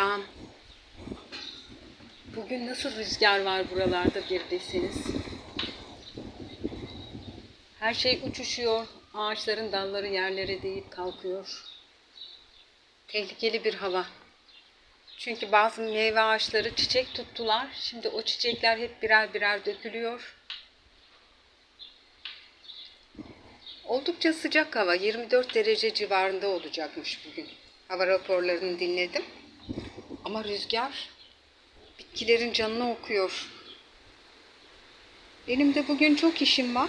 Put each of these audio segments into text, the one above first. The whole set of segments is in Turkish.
Selam. Bugün nasıl rüzgar var buralarda bir bilseniz. Her şey uçuşuyor. Ağaçların dalları yerlere değip kalkıyor. Tehlikeli bir hava. Çünkü bazı meyve ağaçları çiçek tuttular. Şimdi o çiçekler hep birer birer dökülüyor. Oldukça sıcak hava. 24 derece civarında olacakmış bugün. Hava raporlarını dinledim. Ama rüzgar bitkilerin canını okuyor. Benim de bugün çok işim var.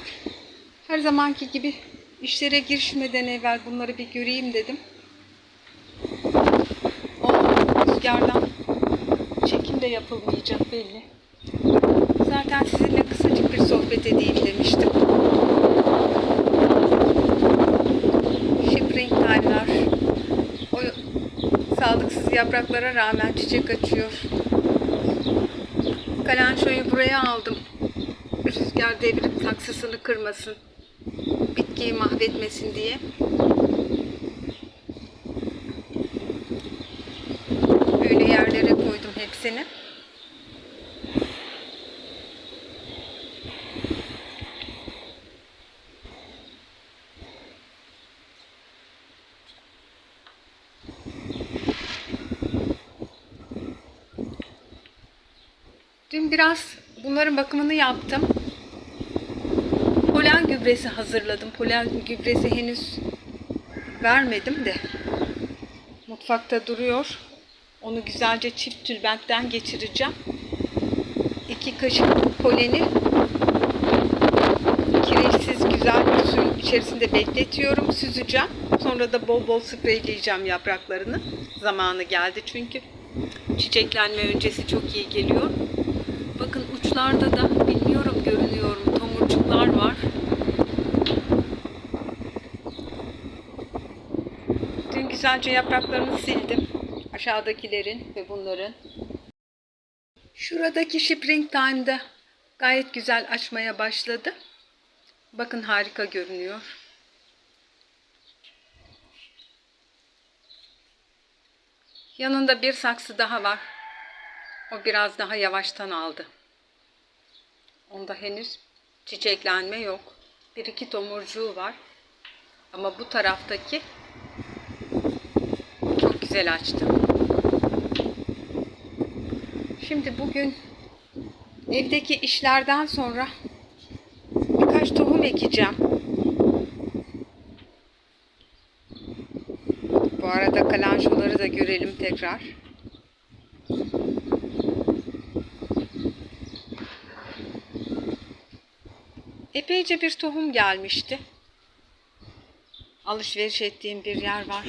Her zamanki gibi işlere girişmeden evvel bunları bir göreyim dedim. O rüzgardan çekim de yapılmayacak belli. Zaten sizinle kısacık bir sohbet edeyim demiştim. Yapraklara rağmen çiçek açıyor. Kalançoyu buraya aldım. Rüzgar devirip saksısını kırmasın. Bitkiyi mahvetmesin diye. Öyle yerlere koydum hepsini. Biraz bunların bakımını yaptım. Polen gübresi hazırladım. Polen gübresi henüz vermedim de. Mutfakta duruyor. Onu güzelce çift tülbentten geçireceğim. İki kaşık poleni kireçsiz güzel bir suyun içerisinde bekletiyorum. Süzeceğim. Sonra da bol bol spreyleyeceğim yapraklarını. Zamanı geldi çünkü. Çiçeklenme öncesi çok iyi geliyor. Bakın uçlarda da bilmiyorum görünüyor mu tomurcuklar var. Dün güzelce yapraklarını sildim. Aşağıdakilerin ve bunların. Şuradaki Springtime'da gayet güzel açmaya başladı. Bakın harika görünüyor. Yanında bir saksı daha var. O biraz daha yavaştan aldı. Onda henüz çiçeklenme yok. Bir iki tomurcuğu var. Ama bu taraftaki çok güzel açtı. Şimdi bugün evdeki işlerden sonra birkaç tohum ekeceğim. Bu arada kalançoları da görelim tekrar. Epeyce bir tohum gelmişti. Alışveriş ettiğim bir yer var.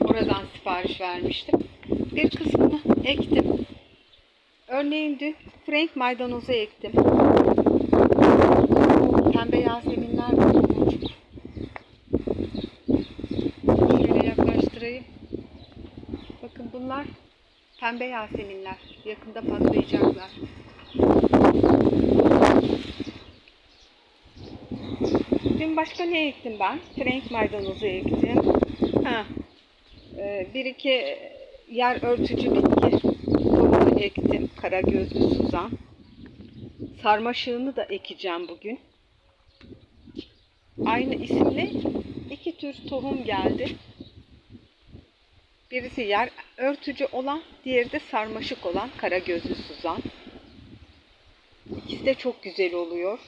Oradan sipariş vermiştim. Bir kısmını ektim. Örneğin dün Frank maydanozu ektim. Pembe yaseminler var. Şöyle yaklaştırayım. Bakın bunlar pembe yaseminler. Yakında patlayacaklar. Dün başka ne ektim ben? Frank maydanozu ektim. Ha, e, bir iki yer örtücü bitki tohumu ektim. Kara gözlü suzan. Sarmaşığını da ekeceğim bugün. Aynı isimli iki tür tohum geldi. Birisi yer örtücü olan, diğeri de sarmaşık olan kara gözlü suzan. De çok güzel oluyor.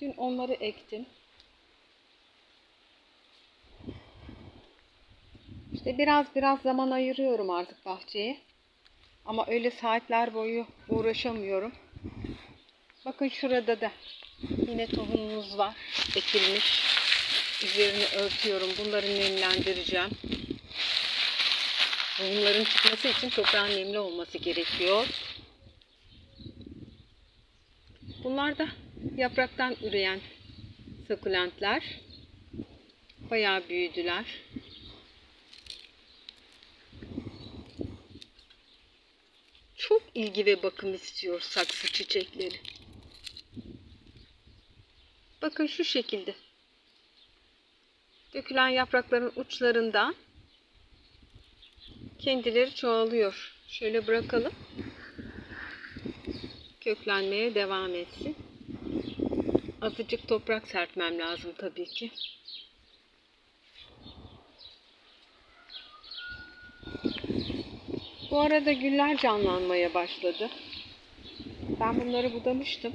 Dün onları ektim. İşte biraz biraz zaman ayırıyorum artık bahçeye. Ama öyle saatler boyu uğraşamıyorum. Bakın şurada da yine tohumumuz var. Ekilmiş. Üzerini örtüyorum. Bunları nemlendireceğim. Tohumların çıkması için toprağın nemli olması gerekiyor. Bunlar da yapraktan üreyen sukulentler. Bayağı büyüdüler. Çok ilgi ve bakım istiyor saksı çiçekleri. Bakın şu şekilde. Dökülen yaprakların uçlarından kendileri çoğalıyor. Şöyle bırakalım. Köklenmeye devam etsin. Azıcık toprak serpmem lazım tabii ki. Bu arada güller canlanmaya başladı. Ben bunları budamıştım.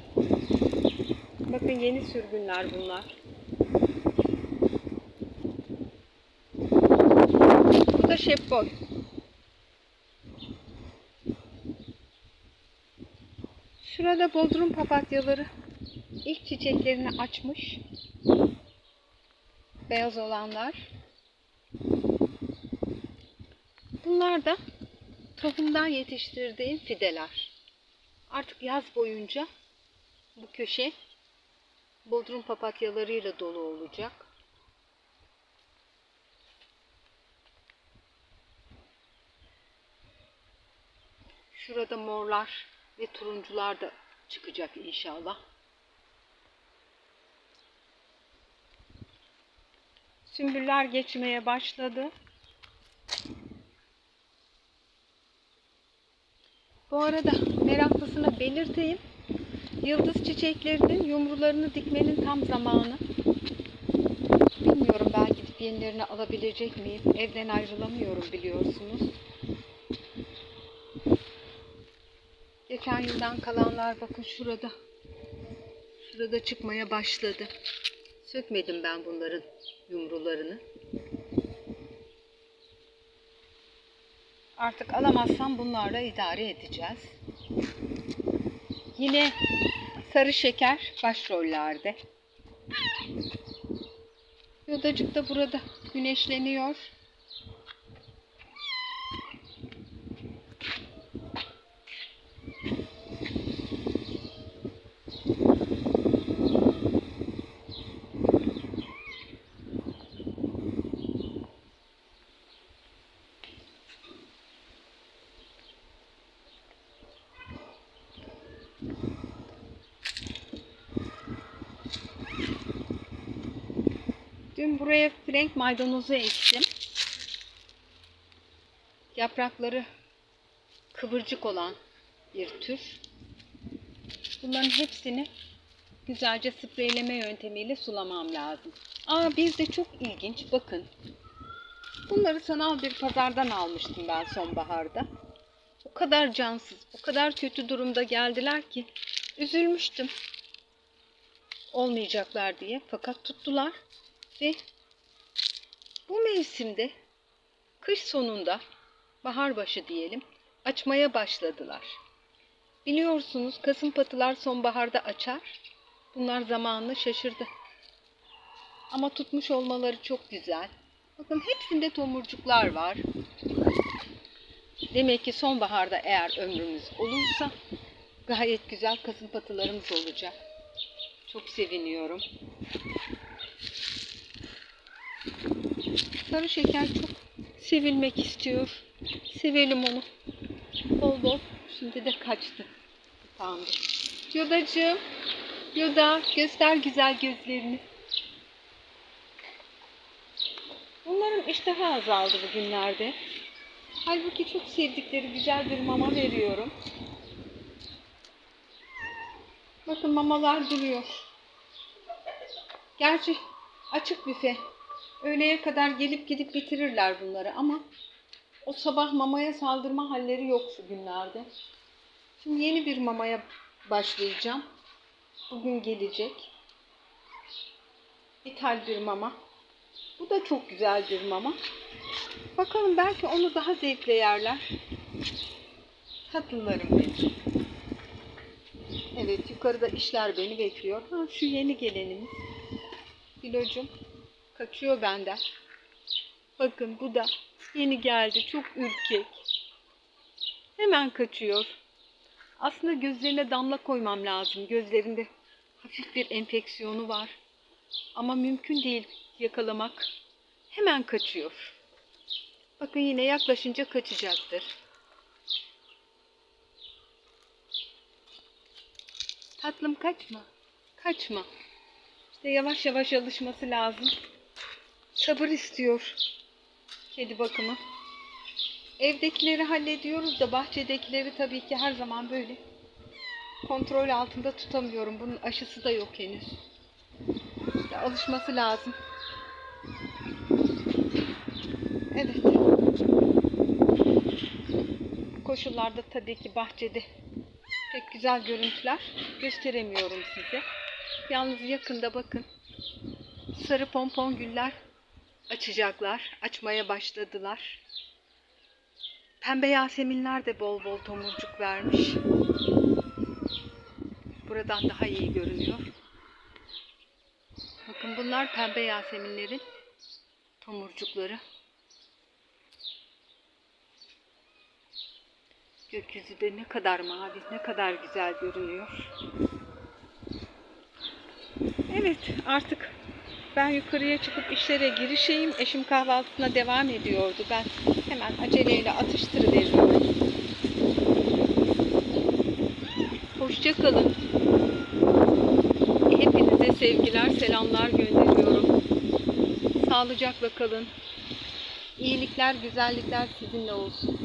Bakın yeni sürgünler bunlar. Bu da şepboy. Şurada bodrum papatyaları ilk çiçeklerini açmış. Beyaz olanlar. Bunlar da tohumdan yetiştirdiğim fideler. Artık yaz boyunca bu köşe bodrum papatyalarıyla dolu olacak. Şurada morlar ve turuncular da çıkacak inşallah. Sümbüller geçmeye başladı. Bu arada meraklısına belirteyim. Yıldız çiçeklerinin yumrularını dikmenin tam zamanı. Bilmiyorum belki gidip yenilerini alabilecek miyim? Evden ayrılamıyorum biliyorsunuz. Geçen yıldan kalanlar bakın şurada. Şurada çıkmaya başladı. Sökmedim ben bunların yumrularını. Artık alamazsam bunlarla idare edeceğiz. Yine sarı şeker başrollerde. Yodacık da burada güneşleniyor. Dün buraya frenk maydanozu ektim. Yaprakları kıvırcık olan bir tür. Bunların hepsini güzelce spreyleme yöntemiyle sulamam lazım. Aa bir de çok ilginç bakın. Bunları sanal bir pazardan almıştım ben sonbaharda. O kadar cansız, o kadar kötü durumda geldiler ki üzülmüştüm. Olmayacaklar diye fakat tuttular ve bu mevsimde kış sonunda bahar başı diyelim açmaya başladılar. Biliyorsunuz kasım patılar sonbaharda açar. Bunlar zamanını şaşırdı. Ama tutmuş olmaları çok güzel. Bakın hepsinde tomurcuklar var. Demek ki sonbaharda eğer ömrümüz olursa gayet güzel kasım patılarımız olacak. Çok seviniyorum. Sarı şeker çok sevilmek istiyor. Sevelim onu. Bol bol. Şimdi de kaçtı. Tamam. Yodacığım. Yoda göster güzel gözlerini. Bunların iştahı azaldı bugünlerde. Halbuki çok sevdikleri güzel bir mama veriyorum. Bakın mamalar duruyor. Gerçi açık büfe. Öğleye kadar gelip gidip bitirirler bunları ama o sabah mamaya saldırma halleri yok şu günlerde. Şimdi yeni bir mamaya başlayacağım. Bugün gelecek. İthal bir mama. Bu da çok güzel bir mama. Bakalım belki onu daha zevkle yerler. Tatlılarım benim. Evet yukarıda işler beni bekliyor. Ha, şu yeni gelenimiz. Bilocum kaçıyor benden. Bakın bu da yeni geldi. Çok ürkek. Hemen kaçıyor. Aslında gözlerine damla koymam lazım. Gözlerinde hafif bir enfeksiyonu var. Ama mümkün değil yakalamak. Hemen kaçıyor. Bakın yine yaklaşınca kaçacaktır. Tatlım kaçma. Kaçma. İşte yavaş yavaş alışması lazım. Sabır istiyor kedi bakımı. Evdekileri hallediyoruz da bahçedekileri tabii ki her zaman böyle kontrol altında tutamıyorum. Bunun aşısı da yok henüz. İşte alışması lazım. Evet. Koşullarda tabii ki bahçede pek güzel görüntüler gösteremiyorum size. Yalnız yakında bakın. Sarı pompon güller açacaklar. Açmaya başladılar. Pembe yaseminler de bol bol tomurcuk vermiş. Buradan daha iyi görünüyor. Bakın bunlar pembe yaseminlerin tomurcukları. Gökyüzü de ne kadar mavi, ne kadar güzel görünüyor. Evet, artık ben yukarıya çıkıp işlere girişeyim. Eşim kahvaltısına devam ediyordu. Ben hemen aceleyle atıştırıveriyorum. Hoşçakalın. Hepinize sevgiler, selamlar gönderiyorum. Sağlıcakla kalın. İyilikler, güzellikler sizinle olsun.